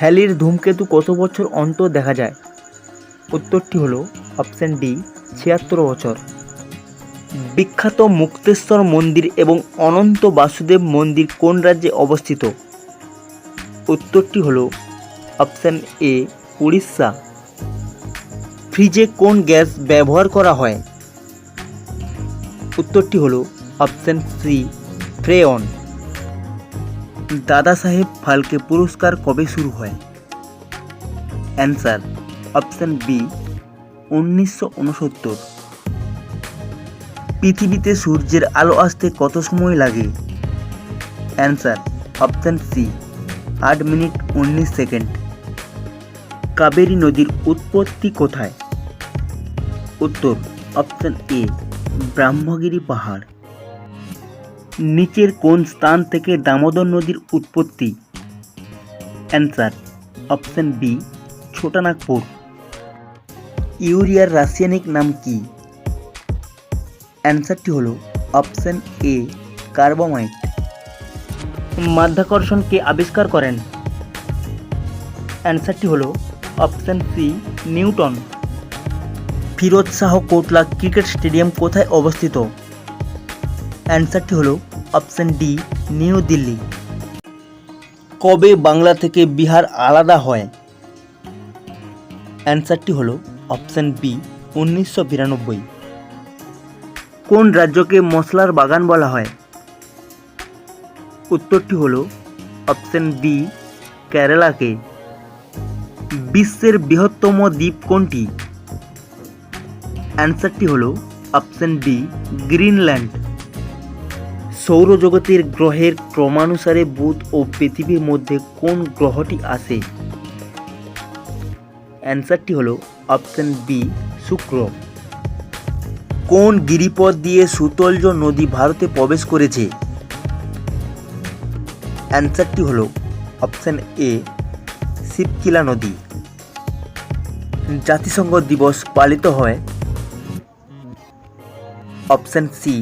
হ্যালির ধূমকেতু কত বছর অন্তর দেখা যায়? উত্তরটি হলো অপশান ডি, ছিয়াত্তর বছর। বিখ্যাত মুক্তেশ্বর মন্দির এবং অনন্ত বাসুদেব মন্দির কোন রাজ্যে অবস্থিত? উত্তরটি হলো অপশান এ, উড়িষ্যা। ফ্রিজে কোন গ্যাস ব্যবহার করা হয়? উত্তরটি হলো অপশান সি, ফ্রেয়ন। দাদা সাহেব ফালকে পুরস্কার কবে শুরু হয়? অ্যান্সার অপশান বি উনিশশো উনসত্তর। পৃথিবীতে সূর্যের আলো আসতে কত সময় লাগে? অ্যান্সার অপশান সি আট মিনিট উনিশ সেকেন্ড। কাবেরী নদীর উৎপত্তি কোথায়? উত্তর অপশান এ ব্রাহ্মগিরি পাহাড়। নিচের কোন স্থান থেকে দামোদর নদীর উৎপত্তি? Answer option B Chotanagpur. ইউরিয়ার রাসায়নিক নাম কি? অ্যান্সারটি হলো অপশান এ কার্বোমাইট মাধ্যাকর্ষণ কে আবিষ্কার করেন? অ্যান্সারটি হলো option C Newton. Firoz Shah Kotla cricket stadium কোথায় অবস্থিত? অ্যান্সারটি হলো অপশান ডি, নিউ দিল্লি। কবে বাংলা থেকে বিহার আলাদা হয়? অ্যান্সারটি হলো অপশান বি, উনিশশো বিরানব্বই। কোন রাজ্যকে মশলার বাগান বলা হয়? উত্তরটি হলো অপশান বি কেরালাকে। বিশ্বের বৃহত্তম দ্বীপ কোনটি? অ্যান্সারটি হলো অপশান ডি, গ্রিনল্যান্ড। সৌরজগতের গ্রহের ক্রমানুসারে বুধ ও পৃথিবীর মধ্যে কোন গ্রহটি আসে অ্যান্সারটি হলো অপশান বি, শুক্র। কোন গিরিপথ দিয়ে সুতলজ নদী ভারতে প্রবেশ করেছে? অ্যান্সারটি হলো অপশান এ শিবকিলা নদী। জাতিসংঘ দিবস পালিত হয়। অপশান সি,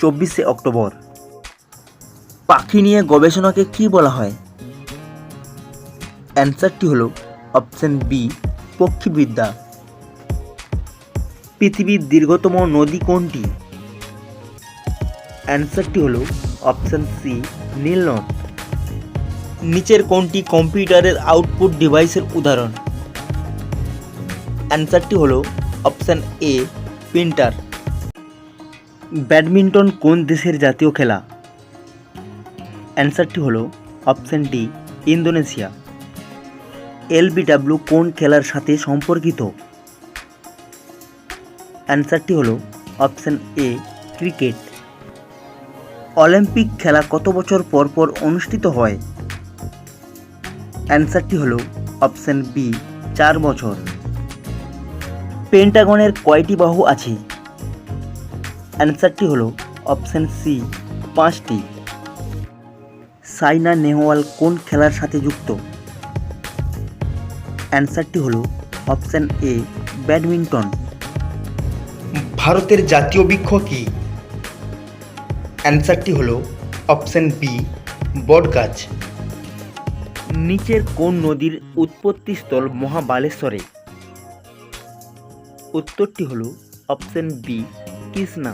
চব্বিশে অক্টোবর। পাখি নিয়ে গবেষণাকে কি বলা হয়? অ্যান্সারটি হলো অপশান বি পক্ষীবিদ্যা। পৃথিবীর দীর্ঘতম নদী কোনটি? অ্যান্সারটি হলো অপশান সি নীলনদ নিচের কোনটি কম্পিউটারের আউটপুট ডিভাইসের উদাহরণ? অ্যান্সারটি হলো অপশান এ প্রিন্টার ব্যাডমিন্টন কোন দেশের জাতীয় খেলা? অ্যান্সারটি হলো অপশান ডি, ইন্দোনেশিয়া। এলবিডাব্লিউ কোন খেলার সাথে সম্পর্কিত? অ্যান্সারটি হলো অপশান এ, ক্রিকেট। অলিম্পিক খেলা কত বছর পর পর অনুষ্ঠিত হয়? অ্যান্সারটি হলো অপশান বি, চার বছর। পেন্টাগনের কয়টি বাহু আছে? অ্যান্সারটি হলো অপশান সি, পাঁচটি। সাইনা নেহওয়াল কোন খেলার সাথে যুক্ত? অ্যান্সারটি হলো অপশান এ ব্যাডমিন্টন। ভারতের জাতীয় বৃক্ষ কি? অ্যান্সারটি হলো অপশান বি বটগাছ। নিচের কোন নদীর উৎপত্তিস্থল মহাবালেশ্বরে? উত্তরটি হলো অপশান বি কৃষ্ণা।